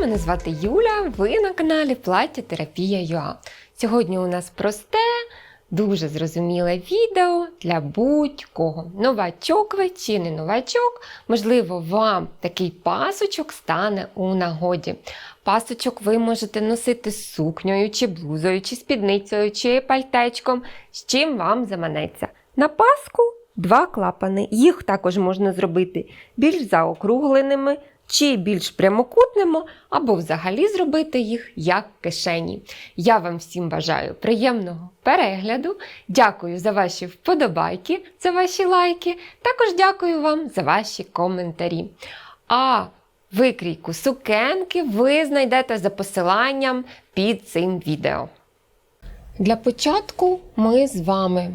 Мене звати Юля. Ви на каналі Плаття Терапія ЮА. Сьогодні у нас просте, дуже зрозуміле відео для будь-кого. Новачок ви чи не новачок, можливо, вам такий пасочок стане у нагоді. Пасочок ви можете носити з сукнею, чи блузою, чи спідницею, чи пальтечком, з чим вам заманеться. На паску два клапани. Їх також можна зробити більш заокругленими чи більш прямокутними, або взагалі зробити їх як кишені. Я вам всім бажаю приємного перегляду. Дякую за ваші вподобайки, за ваші лайки. Також дякую вам за ваші коментарі. А викрійку сукенки ви знайдете за посиланням під цим відео. Для початку ми з вами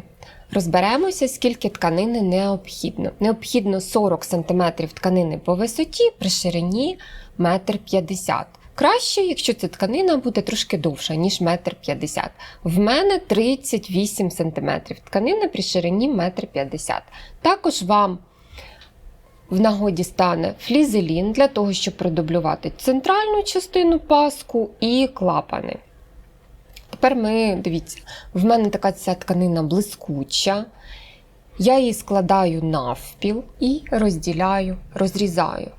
розберемося, скільки тканини необхідно. Необхідно 40 см тканини по висоті при ширині 1,50 м. Краще, якщо ця тканина буде трошки довша, ніж 1,50 м. В мене 38 см тканини при ширині 1,50 м. Також вам в нагоді стане флізелін для того, щоб продублювати центральну частину паску і клапани. Тепер ми, дивіться, в мене така ця тканина блискуча. Я її складаю навпіл і розділяю, розрізаю.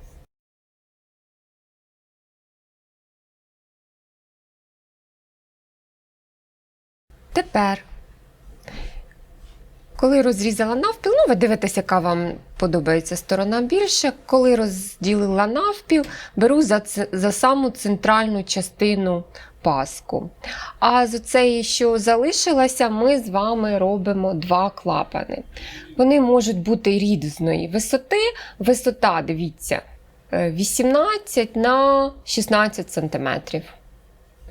Тепер, коли розрізала навпіл, ну ви дивитесь, яка вам подобається сторона більше. Коли розділила навпіл, беру за, за саму центральну частину паску. А з цієї, що залишилося, ми з вами робимо два клапани. Вони можуть бути різної висоти. Висота, дивіться, е, 18 на 16 см.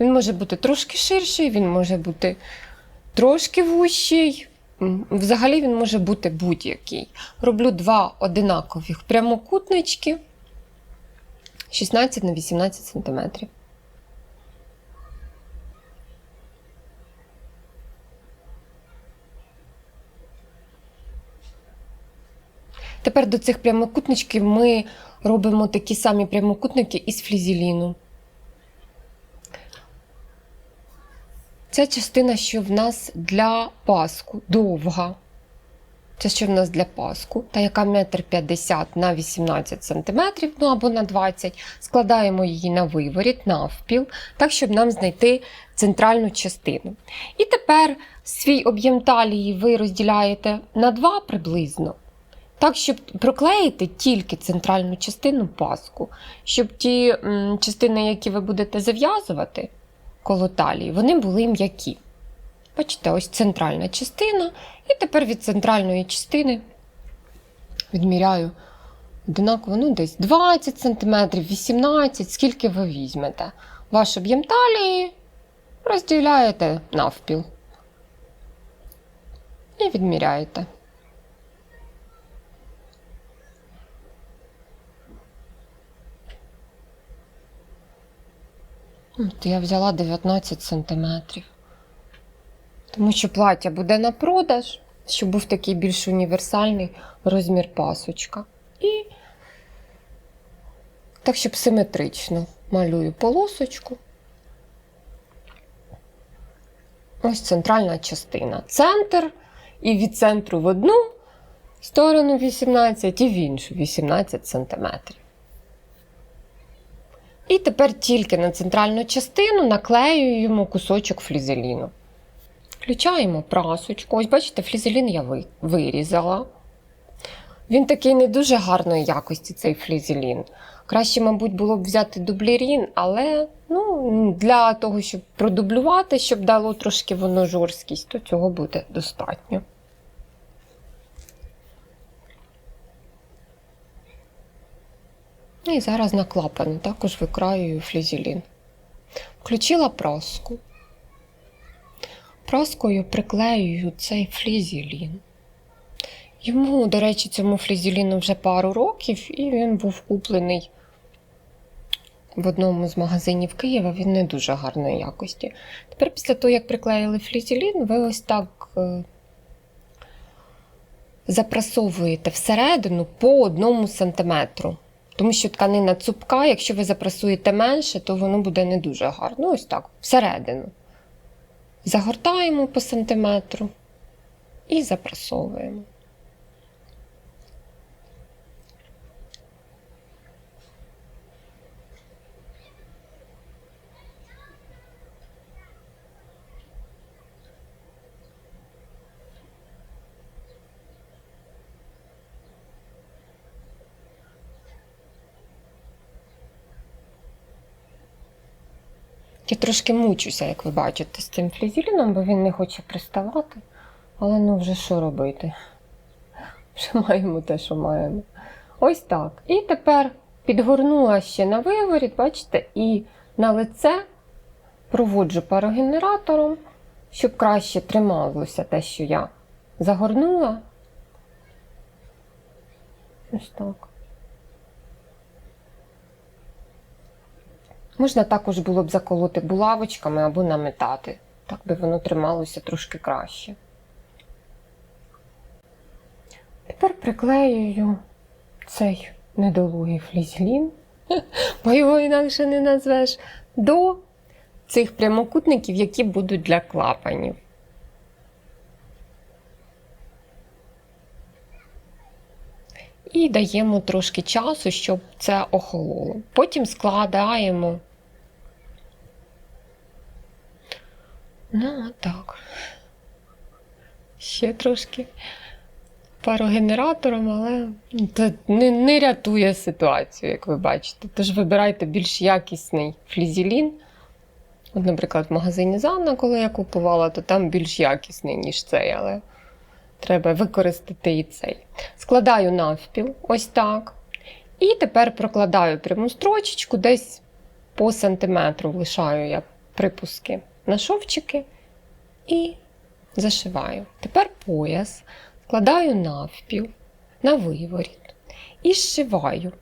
Він може бути трошки ширший, він може бути трошки вущий. Взагалі він може бути будь-який. Роблю два одинакових прямокутнички 16 на 18 см. Тепер до цих прямокутничків ми робимо такі самі прямокутники із флізеліну. Ця частина, що в нас для паску, довга. Це що в нас для паску, та яка метр 50 на 18 см, ну або на 20 Складаємо її на виворіт, навпіл, так, щоб нам знайти центральну частину. І тепер свій об'єм талії ви розділяєте на 2 приблизно. Так, щоб проклеїти тільки центральну частину паску, щоб ті м, частини, які ви будете зав'язувати коло талії, вони були м'які. Бачите, ось центральна частина. І тепер від центральної частини відміряю одинаково, ну, десь 20 см, 18 скільки ви візьмете. Ваш об'єм талії розділяєте навпіл. І відміряєте. От я взяла 19 сантиметрів. Тому що плаття буде на продаж, щоб був такий більш універсальний розмір пасочка. І так, щоб симетрично малюю полосочку. Ось центральна частина. Центр, і від центру в одну сторону 18 і в іншу 18 сантиметрів. І тепер тільки на центральну частину наклеюємо кусочок флізеліну. Включаємо прасочку. Ось, бачите, флізелін я вирізала. Він такий не дуже гарної якості, цей флізелін. Краще, мабуть, було б взяти дублірін, але ну, для того, щоб продублювати, щоб дало трошки воно жорсткість, то цього буде достатньо. І зараз на клапани також викраюю флізелін. Включила праску. Праскою приклеюю цей флізелін. Йому, до речі, цьому флізеліну вже пару років, і він був куплений в одному з магазинів Києва. Він не дуже гарної якості. Тепер, після того, як приклеїли флізелін, ви ось так е, запрасовуєте всередину по одному сантиметру. Тому що тканина цупка, якщо ви запресуєте менше, то воно буде не дуже гарно. Ось так, всередину. Загортаємо по сантиметру і запресовуємо. Я трошки мучуся, як ви бачите, з цим флізеліном, бо він не хоче приставати. Але ну вже що робити? Вже маємо те, що маємо. Ось так. І тепер підгорнула ще на виворіт, бачите, і на лице проводжу парогенератором, щоб краще трималося те, що я загорнула. Ось так. Можна також було б заколоти булавочками або наметати. Так би воно трималося трошки краще. Тепер приклеюю цей недолугий флізелін, бо його інакше не назвеш, до цих прямокутників, які будуть для клапанів. І даємо трошки часу, щоб це охололо. Потім складаємо. Ну, так. Ще трошки парогенератором, але це не, не рятує ситуацію, як ви бачите. Тож вибирайте більш якісний флізелін. От, наприклад, в магазині Занна, коли я купувала, то там більш якісний, ніж цей, але треба використати і цей. Складаю навпіл, ось так. І тепер прокладаю пряму строчечку, десь по сантиметру лишаю я припуски на шовчики і зашиваю. Тепер пояс складаю навпіл на виворіт і зшиваю.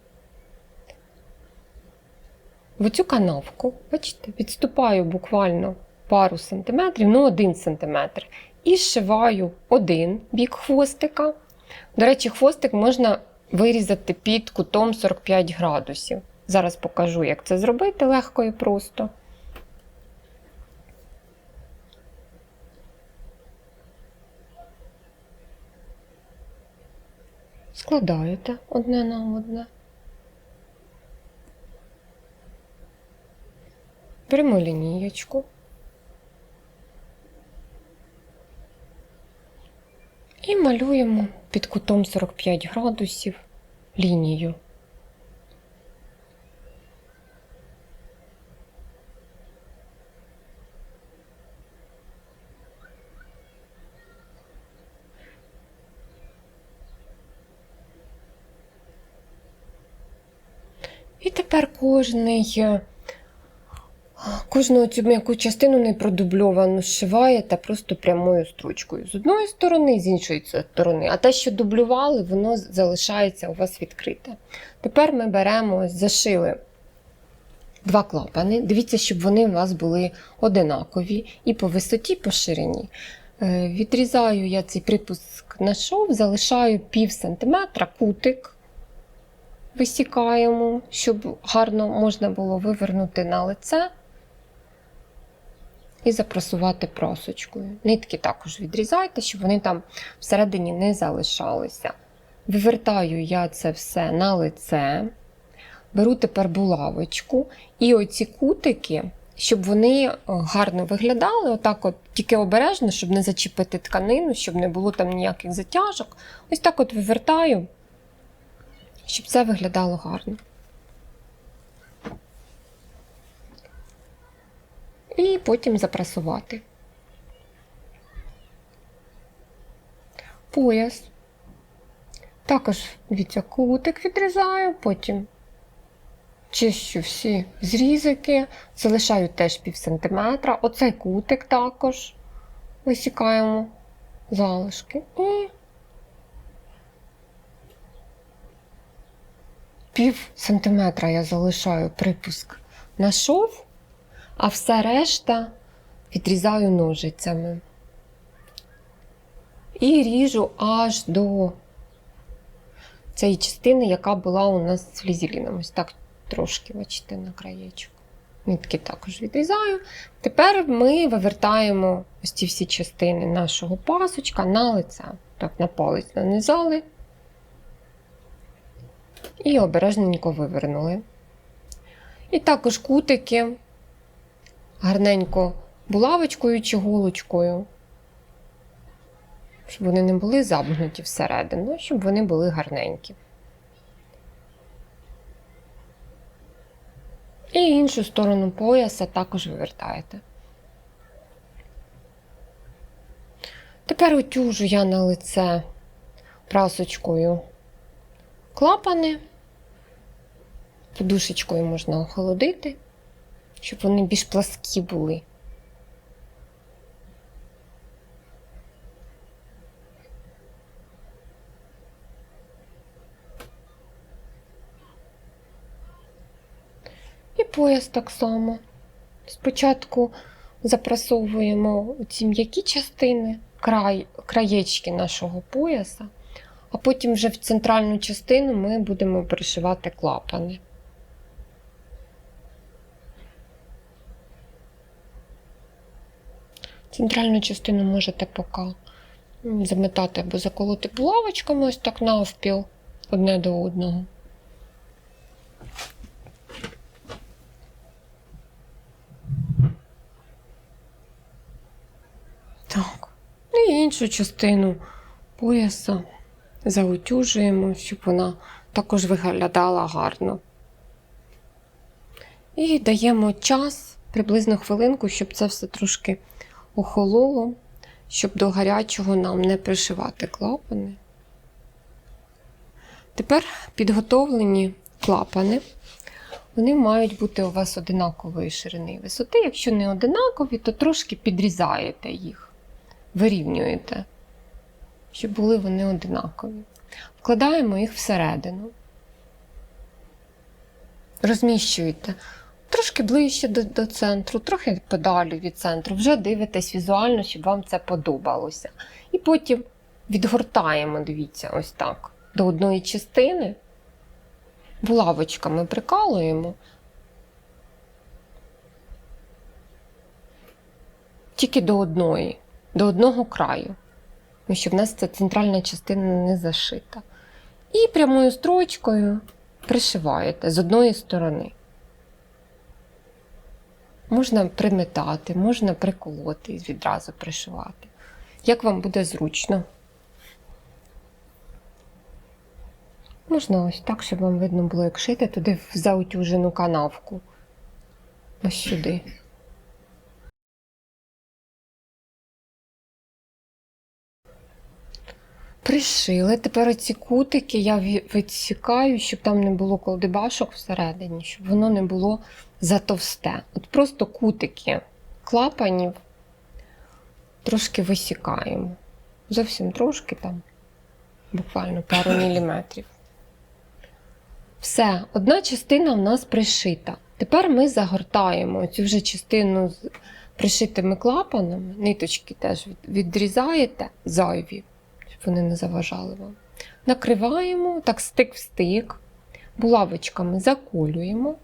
В цю канавку, бачите, відступаю буквально пару сантиметрів, ну один сантиметр, і зшиваю один бік хвостика. До речі, хвостик можна вирізати під кутом 45 градусів. Зараз покажу, як це зробити легко і просто. Складаєте одне на одне. Беремо лінієчку. І малюємо під кутом 45 градусів лінію. І тепер кожний, е, кожну цю м'яку частину не продубльовану зшиваєте просто прямою строчкою. З одної сторони, з іншої сторони. А те, що дублювали, воно залишається у вас відкрите. Тепер ми беремо, зашили два клапани. Дивіться, щоб вони у вас були одинакові і по висоті, і по ширині. Е, Відрізаю я цей припуск на шов, залишаю пів сантиметра кутик висікаємо, щоб гарно можна було вивернути на лице і запрасувати просочкою. Нитки також відрізайте, щоб вони там всередині не залишалися. Вивертаю я це все на лице, беру тепер булавочку і оці кутики. Щоб вони е, гарно виглядали, отак от тільки обережно, щоб не зачепити тканину, щоб не було там ніяких затяжок. Ось так от вивертаю щоб це виглядало гарно. І потім запрасувати. Пояс. Також дивіться, кутик відрізаю, потім чищу всі зрізики, залишаю теж пів сантиметра. Оцей кутик також висікаємо залишки і пів сантиметра я залишаю припуск на шов, а все решта відрізаю ножицями. І ріжу аж до цієї частини, яка була у нас з флізеліном. Ось так трошки, бачите, на краєчок. Нитки також відрізаю. Тепер ми вивертаємо ось ці всі частини нашого пасочка на лице. Так, на палець нанизали і обережненько вивернули. І також кутики гарненько булавочкою чи голочкою, щоб вони не були загнуті всередину, щоб вони були гарненькі. І іншу сторону пояса також вивертаєте. Тепер утюжу я на лице прасочкою клапани. Подушечкою можна охолодити, щоб вони більш пласкі були. І пояс так само. Спочатку запрасовуємо ці м'які частини, край, краєчки нашого пояса, а потім вже в центральну частину ми будемо пришивати клапани. Центральну частину можете поки заметати або заколоти булавочками ось так навпіл одне до одного. Так. І іншу частину пояса заутюжуємо, щоб вона також виглядала гарно. І даємо час, приблизно хвилинку, щоб це все трошки охололо, щоб до гарячого нам не пришивати клапани. Тепер підготовлені клапани. Вони мають бути у вас одинакової ширини і висоти. Якщо не одинакові, то трошки підрізаєте їх, вирівнюєте, щоб були вони одинакові. Вкладаємо їх всередину. Розміщуєте трошки ближче до, до центру, трохи подалі від центру. Вже дивитесь візуально, щоб вам це подобалося. І потім відгортаємо, дивіться, ось так, до одної частини. Булавочками прикалуємо. Тільки до одної, до одного краю. Тому що в нас ця центральна частина не зашита. І прямою строчкою пришиваєте з одної сторони. Можна приметати, можна приколоти і відразу пришивати. Як вам буде зручно. Можна ось так, щоб вам видно було, як шити туди в заутюжену канавку. Ось сюди. Пришили. Тепер оці кутики я відсікаю, щоб там не було колдебашок всередині, щоб воно не було затовсте. От просто кутики клапанів трошки висікаємо. Зовсім трошки там, буквально пару міліметрів. Все, одна частина в нас пришита. Тепер ми загортаємо цю вже частину з пришитими клапанами, ниточки теж відрізаєте зайві, вони не заважали вам. Накриваємо так стик в стик, булавочками заколюємо.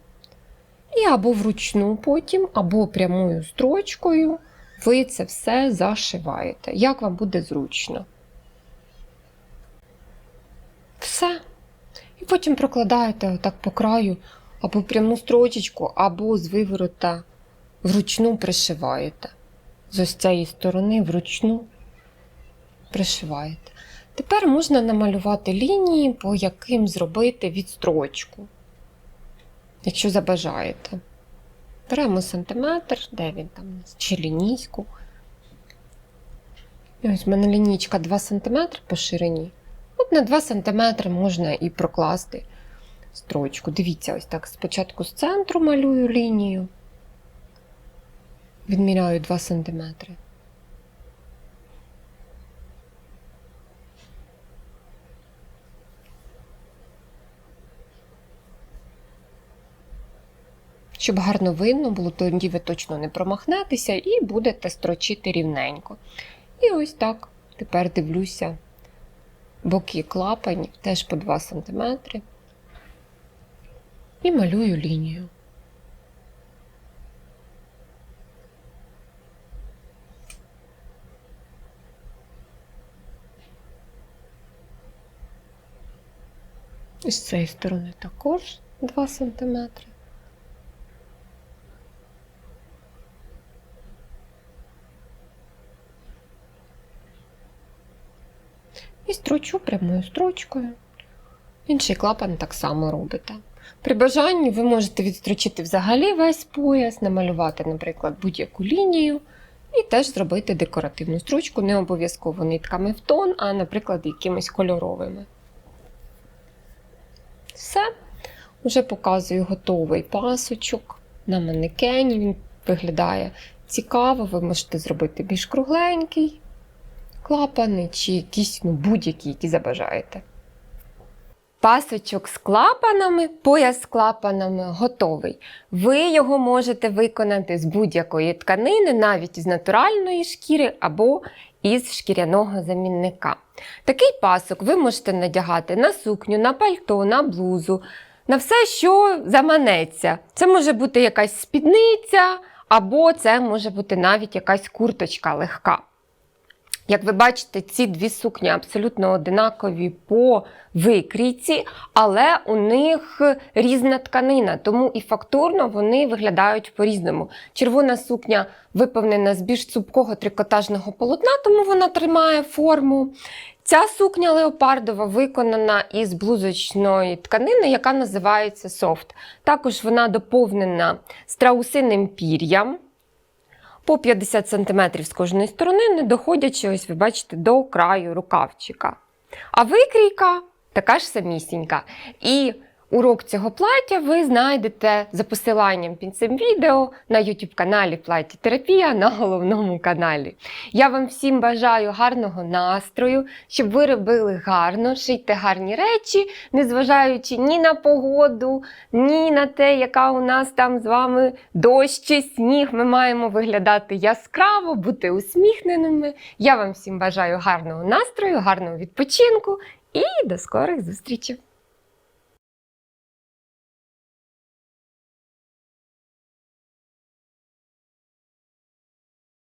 І або вручну потім, або прямою строчкою ви це все зашиваєте. Як вам буде зручно. Все. І потім прокладаєте отак по краю або пряму строчечку, або з виворота вручну пришиваєте. З ось цієї сторони вручну пришиваєте. Тепер можна намалювати лінії, по яким зробити відстрочку, якщо забажаєте. Беремо сантиметр, де він там, чи лінійку. Ось в мене лінійка 2 см по ширині. От на 2 см можна і прокласти строчку. Дивіться, ось так спочатку з центру малюю лінію. Відміряю 2 см. Щоб гарно видно було, тоді ви точно не промахнетеся і будете строчити рівненько. І ось так. Тепер дивлюся боки клапанів теж по 2 см. І малюю лінію. І з цієї сторони також 2 см. І строчу прямою строчкою. Інший клапан так само робите. При бажанні ви можете відстрочити взагалі весь пояс, намалювати, наприклад, будь-яку лінію, і теж зробити декоративну строчку, не обов'язково нитками в тон, а, наприклад, якимись кольоровими. Все. Вже показую готовий пасочок на манекені. Він виглядає цікаво. Ви можете зробити більш кругленький клапани чи якісь ну, будь-які, які забажаєте. Пасочок з клапанами, пояс з клапанами готовий. Ви його можете виконати з будь-якої тканини, навіть із натуральної шкіри або із шкіряного замінника. Такий пасок ви можете надягати на сукню, на пальто, на блузу, на все, що заманеться. Це може бути якась спідниця, або це може бути навіть якась курточка легка. Як ви бачите, ці дві сукні абсолютно одинакові по викрійці, але у них різна тканина, тому і фактурно вони виглядають по-різному. Червона сукня виповнена з більш цупкого трикотажного полотна, тому вона тримає форму. Ця сукня леопардова виконана із блузочної тканини, яка називається софт. Також вона доповнена страусиним пір'ям по 50 см з кожної сторони, не доходячи, ось ви бачите, до краю рукавчика. А викрійка така ж самісінька. І урок цього плаття ви знайдете за посиланням під цим відео на YouTube каналі Плаття Терапія на головному каналі. Я вам всім бажаю гарного настрою, щоб ви робили гарно, шийте гарні речі, незважаючи ні на погоду, ні на те, яка у нас там з вами дощ чи сніг. Ми маємо виглядати яскраво, бути усміхненими. Я вам всім бажаю гарного настрою, гарного відпочинку і до скорих зустрічей!